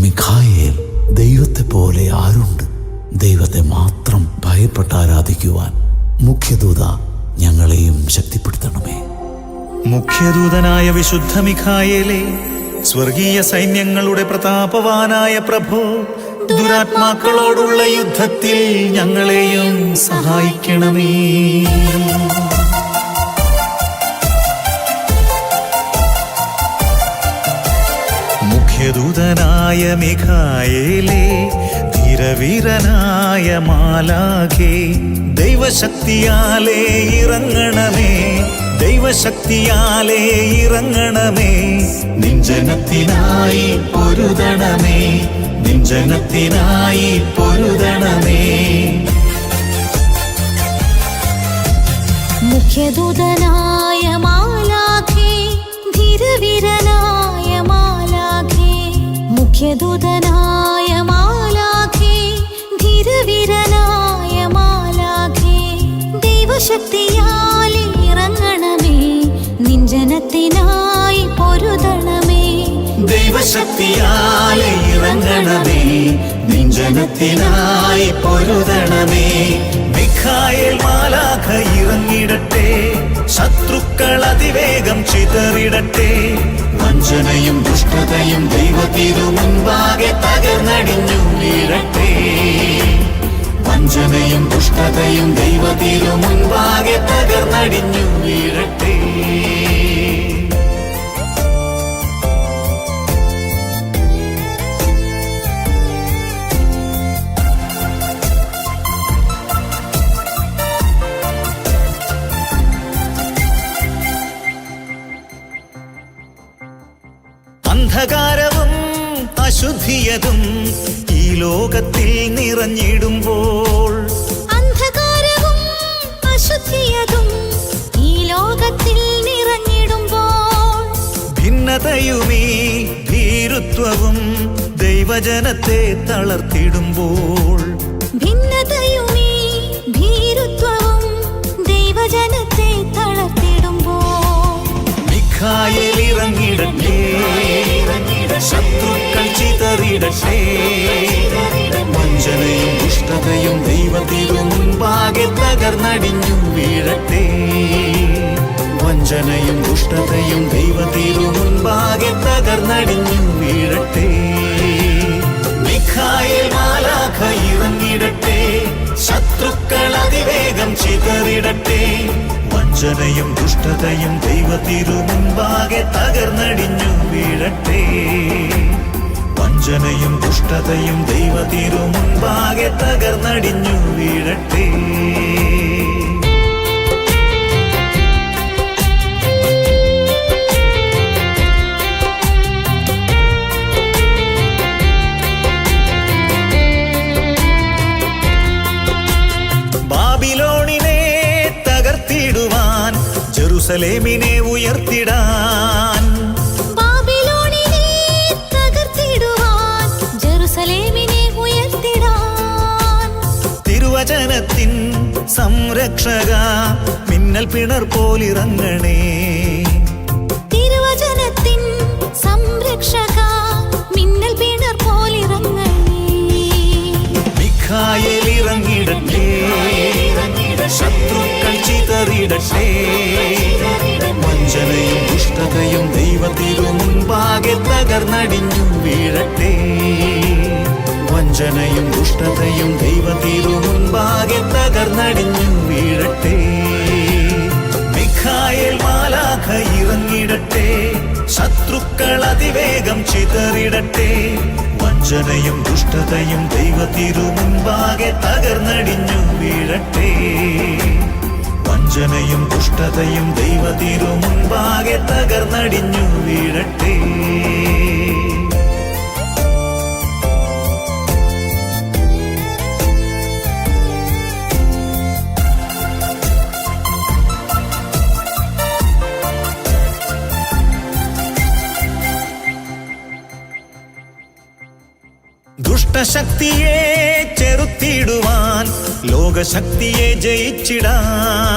Mikhail ദൈവത്തെ പോലെ ആരുണ്ട്? ദൈവത്തെ മാത്രം ഭയപ്പെട്ട് ആരാധിക്കുവാൻ മുഖ്യദൂത ഞങ്ങളെയും ശക്തിപ്പെടുത്തണമേ. മുഖ്യദൂതനായ വിശുദ്ധ മിഖായേലെ സ്വർഗീയ സൈന്യങ്ങളുടെ പ്രതാപവാനായ പ്രഭു ദുരാത്മാക്കളോടുള്ള യുദ്ധത്തിൽ ഞങ്ങളെയും സഹായിക്കണമേ. മുഖ്യദൂതനായ മിഖായേലേ ധീരവീരനായ മാലാഖേ ദൈവശക്തിയാലേ ഇറങ്ങണമേ ദൈവശക്തിയാലേ ഇറങ്ങണമേ നിഞ്ചനത്തിനായി പൊരുതണമേ നിഞ്ചനത്തിനായി പൊരുതണമേ. മുഖ്യദൂതനായ മാലാഖേ ധീരവീരനായ മാലാഖേ മുഖ്യദൂതനായ മാലാഖേ മാലാഖേ പൊരുതണമേ. മിഖായേൽ മാലാഖ ഇറങ്ങിടട്ടെ ശത്രുക്കൾ അതിവേഗം ചിതറിടട്ടെ. വഞ്ചനയും ദുഷ്ടതയും ദൈവത്തിനു മുൻപാകെ തകർന്നടിഞ്ഞു വീഴട്ടെ. വഞ്ചനയും ദുഷ്ടതയും ദൈവത്തിനു മുൻപാകെ തകർന്നടിഞ്ഞു വീഴട്ടെ. അന്ധകാരവും അശുദ്ധിയതും ഈ ലോകത്തിൽ നിറഞ്ഞിടുമ്പോൾ. അന്ധകാരവും അശുദ്ധിയതും ഈ ലോകത്തിൽ നിറഞ്ഞിടുമ്പോൾ. ഭിന്നതയുമീ ഭീരുത്വവും ദൈവജനത്തെ തളർത്തിടുമ്പോൾ. ഭിന്നതയുമീ ഭീരുത്വവും ദൈവജനത്തെ തളർത്തിടുമ്പോൾ മിഖായേൽ ഇറങ്ങിടട്ടെ ശത്രുക്കൾ ചിതറിടട്ടെ. വഞ്ചനയും ദുഷ്ടതയും ദൈവത്തിനു മുൻപാകെ തകർന്നടിഞ്ഞു വീഴട്ടെ. വഞ്ചനയും ദുഷ്ടതയും ദൈവത്തിനു മുൻപാകെ തകർന്നടിഞ്ഞു വീഴട്ടെ. മിഖായേൽ ഇറങ്ങിടട്ടെ. ശത്രുക്കൾ അതിവേഗം ചിതറിടട്ടെ. വഞ്ചനയും ദുഷ്ടതയും ദൈവത്തിരു മുൻപാകെ തകർന്നടിഞ്ഞു വീഴട്ടെ. വഞ്ചനയും ദുഷ്ടതയും ദൈവത്തിരു മുൻപാകെ തകർന്നടിഞ്ഞു വീഴട്ടെ. ജെറുസലേമിനെ ഉയർത്തിടാൻ. തിരുവചനത്തിൻ സംരക്ഷക മിന്നൽ പിണർ പോലിറങ്ങണേ. തിരുവചനത്തിൻ സംരക്ഷക മിന്നൽ പിണർ പോലിറങ്ങണേ. ഇറങ്ങിടട്ടെ ശത്രുക്കൾ ചിതറിടട്ടെ വഞ്ചനയും ദുഷ്ടതയും ദൈവത്തിനു മുൻപാകെ തകർന്നടിഞ്ഞു വീഴട്ടെ. വഞ്ചനയും ദുഷ്ടതയും ദൈവത്തിനു മുൻപാകെ തകർന്നടിഞ്ഞു വീഴട്ടെ. മിഖായൽ മാലാഖ ഇറങ്ങിടട്ടെ. ശത്രുക്കൾ അതിവേഗം ചിതറിടട്ടെ. വഞ്ചനയും ദുഷ്ടതയും ദൈവത്തിനു മുൻപാകെ തകർന്നടിഞ്ഞു വീഴട്ടെ. വഞ്ചനയും ദുഷ്ടതയും ദൈവതീരു മുൻപാകെ തകർന്നടിഞ്ഞു വീഴട്ടെ. ദുഷ്ടശക്തിയെ ചെറുത്തിടുവാൻ ലോകശക്തിയെ ജയിച്ചിടാൻ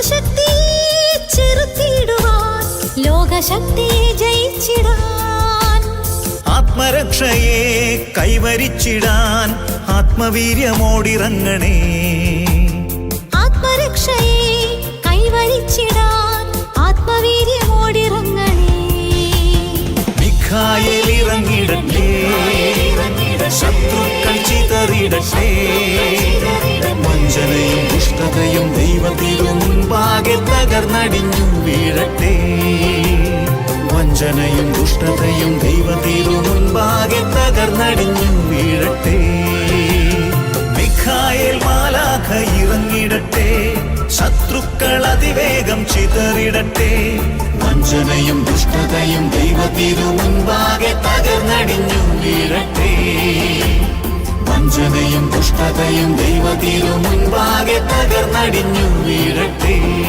ദുഷ്ടശക്തിയെ ചെറുത്തിടുവാൻ ലോകശക്തിയെ ജയിച്ചിടാൻ. ആത്മരക്ഷയെ കൈവരിച്ചിടാൻ ആത്മവീര്യമോടിറങ്ങണേ. തകർന്നടിഞ്ഞു വീഴട്ടെ. വഞ്ചനയും ദുഷ്ടതയും ദൈവത്തിനു മുൻപാകെ തകർന്നടിഞ്ഞും വീഴട്ടെ. മിഖായൽ മാലാഖ ഇറങ്ങിടട്ടെ. ശത്രുക്കൾ അതിവേഗം ചിതറിടട്ടെ. വഞ്ചനയും ദുഷ്ടതയും ദൈവത്തിനു മുൻപാകെ തകർന്നടിഞ്ഞും വീഴട്ടെ. വഞ്ചനയും ദുഷ്ടതയും ദൈവത്തിനു മുൻപാകെ തകർന്നടിഞ്ഞും വീഴട്ടെ.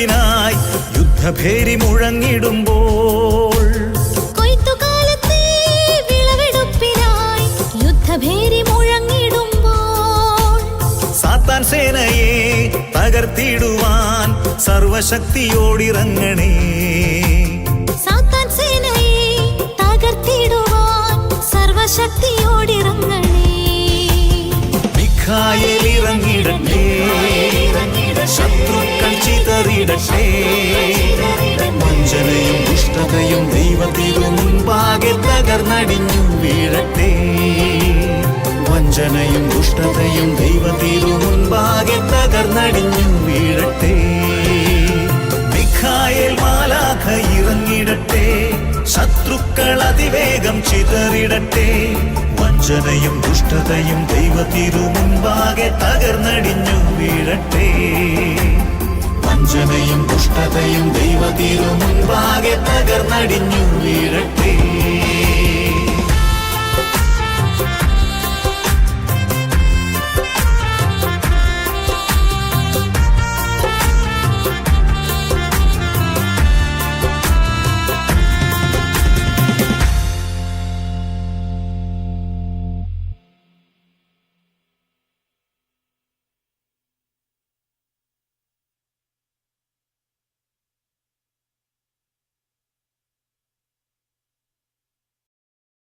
വിളവെടുപ്പിനായി യുദ്ധഭേരി മുഴങ്ങിടുമ്പോൾ കൊയ്ത്തുകാലത്തെ വിളവെടുപ്പിനായി യുദ്ധഭേരി മുഴങ്ങിടുമ്പോൾ സാത്താൻ സേനയെ തകർത്തിടുവാൻ സർവശക്തിയോടിറങ്ങണേ. സാത്താൻ സേനയെ തകർത്തിടുവാൻ സർവശക്തിയോടിറങ്ങണേ. മിഖായേൽ ഇറങ്ങിടട്ടെ ശത്രുക്കൾ ചിതറിടട്ടെ വഞ്ചനയും ദുഷ്ടതയും ദൈവത്തിനു മുൻപാകെ തകർന്നടിഞ്ഞു വീഴട്ടെ. വഞ്ചനയും ദുഷ്ടതയും ദൈവത്തിനു മുൻപാകെ തകർന്നടിഞ്ഞു വീഴട്ടെ. മിഖായേൽ മാലാഖ ഇറങ്ങിടട്ടെ ശത്രുക്കൾ അതിവേഗം ചിതറിടട്ടെ. വഞ്ചനയും ദുഷ്ടതയും ദൈവത്തിനു മുൻപാകെ തകർന്നടിഞ്ഞു വീഴട്ടെ. വഞ്ചനയും ദുഷ്ടതയും ദൈവത്തിനു മുൻപാകെ തകർന്നടിഞ്ഞു വീഴട്ടെ.